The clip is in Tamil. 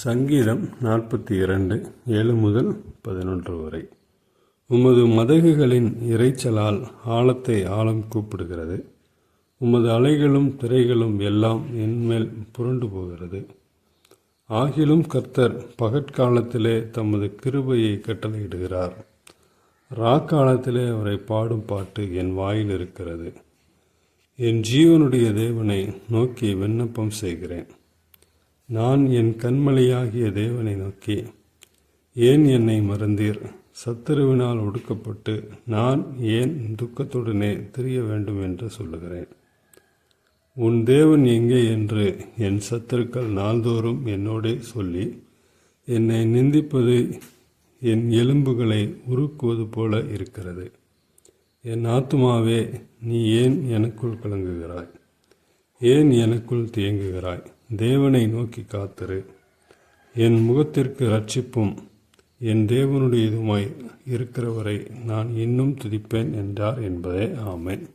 சங்கீதம் நாற்பத்தி இரண்டு ஏழு முதல் பதினொன்று வரை. உமது மதகுகளின் இரைச்சலால் ஆழத்தை ஆழம் கூப்பிடுகிறது. உமது அலைகளும் திரைகளும் எல்லாம் என்மேல் புரண்டு போகிறது. ஆகிலும் கர்த்தர் பகற்காலத்திலே தமது கிருபையை கட்டளையிடுகிறார். ராக்காலத்திலே அவரை பாடும் பாட்டு என் வாயில் இருக்கிறது. என் ஜீவனுடைய தேவனை நோக்கி விண்ணப்பம் செய்கிறேன். நான் என் கண்மலையாகிய தேவனை நோக்கி ஏன் என்னை மறந்தீர்? சத்துருவினால் ஒடுக்கப்பட்டு நான் ஏன் துக்கத்துடனே திரிய வேண்டும் என்று சொல்லுகிறேன். உன் தேவன் எங்கே என்று என் சத்துருக்கள் நாள்தோறும் என்னோடே சொல்லி என்னை நிந்திப்பது என் எலும்புகளை உருக்குவது போல இருக்கிறது. என் ஆத்துமாவே நீ ஏன் எனக்குள் கலங்குகிறாய்? ஏன் எனக்குள் தேங்குகிறாய்? தேவனை நோக்கி காத்திரு. என் முகத்திற்கு ரட்சிப்பும் என் தேவனுடையதுமாய் இருக்கிறவரை நான் இன்னும் துதிப்பேன் என்றார் என்பதே. ஆமேன்.